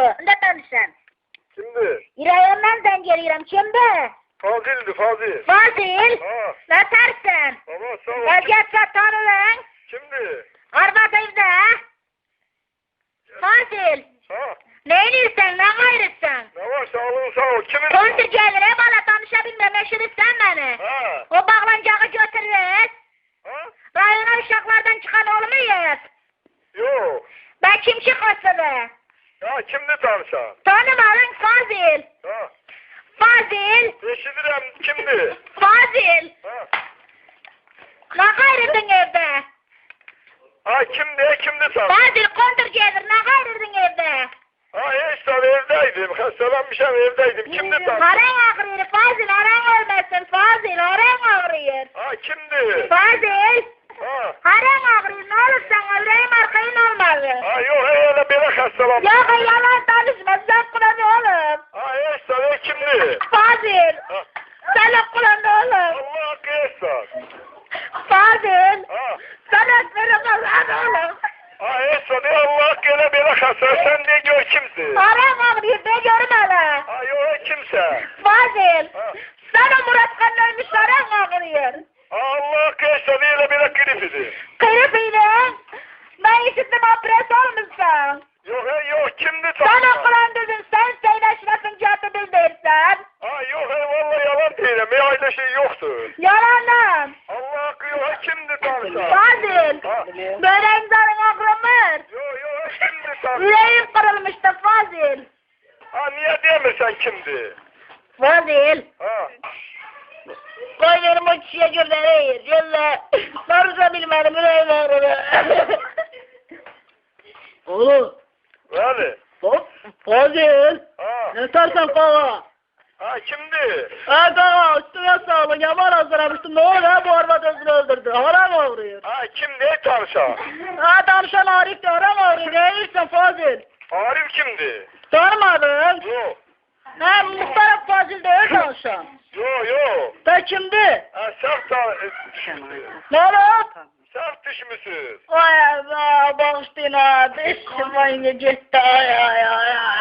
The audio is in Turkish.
Ne danışan? Kimdi? İrayondan ben geliyorum. Kimde? Fazil'di Fazil. Fazil. Ha, Ne tersin? tamam sağ ol. Gel gel satanı lan. Kimdi? Arbat evde. Fazil. Ha, Ne inirsen ne gayrıtsın? ne var sağ olun sağ ol. Kimin? Kontur gelir hep ala tanışabilmem eşirirsen beni. Ha, O bağlancağı götürürüz. ha? Rayona uşaklardan çıkan olmayız. Yok. Ben kim çıkası Ya kimdi tanışan? Tanımadın Fazil. Ha, Fazil. eşidirem kimdi? Fazil. Ha, Ne gayrıdın evde? ha kimdi? Kimdi tanışan? Fazil kontur gelir ne gayrıdın evde? Ha işte evdeydim. Hastalanmışım evdeydim. Kimdi tanışan? Haran ağrıyor Fazil haran ölmesin Fazil haran ağrıyor. Ha kimdi? Fazil. Ha, Haran ağrıyor ne olur sana yüreğim arkayın olmalı. ha yok öyle böyle hastalanmış. Ya yalan tanışma sen kulağını oğlum. Ha kimdi? Fazil. Ha, Sen kulağını oğlum. Allah etsin. Fazil. Ha, Sen ötmeni kulağını oğlum. ha işte de Allah öyle böyle hasta. Sen de gör kimsin? Haran ağrıyor de görmeli. Ha yok kimse. Fazil. Ha. Sana Murat Kan ölmüş haran ağrıyor. Allah hakkı etsin öyle böyle grip idi. Kırıpıyla. Ben işittim apres olmuşsun. Yok he yok kimdi Sen tanışan? okulandırdın sen seyleşmesin cadı bildirsen. Ha yok he vallahi yalan aile şey yoktur. Yalanım. Allah hakkı yok kimdi tanışan? Fazil. Ha. Böyle imzanın akrımır. Yok yok kimdi tanışan? Yüreğim kırılmıştı Fazil. Ha niye diyemiyorsun kimdi? Fazil. Ha. Koy benim o kişiye gönderi. Gönder. Sarısa bilmedim yüreğim ağrıdı. Oğlum. Öyle. Hop. Fazil. Ha. Ne tersen kova. Ha kimdi? Ha kova üstüne sağlık. Yaman hazırlamıştım. Ne oldu ha bu araba özünü öldürdü. Haram ağrıyor. Ha kimdi tanışan? Ha danışan Arif de haram ağrıyor. Ne iyisin Fazil? Arif kimdi? Sormadın. Yok. Ha muhtarım Fazil değil danışan. Yok yok. Da kimdi? Ha sert ta düşmüşsün. Ne oldu? Sert düşmüşsün. Vay be bağıştın ha. Dişim aynı gitti. Ay ay ay ay.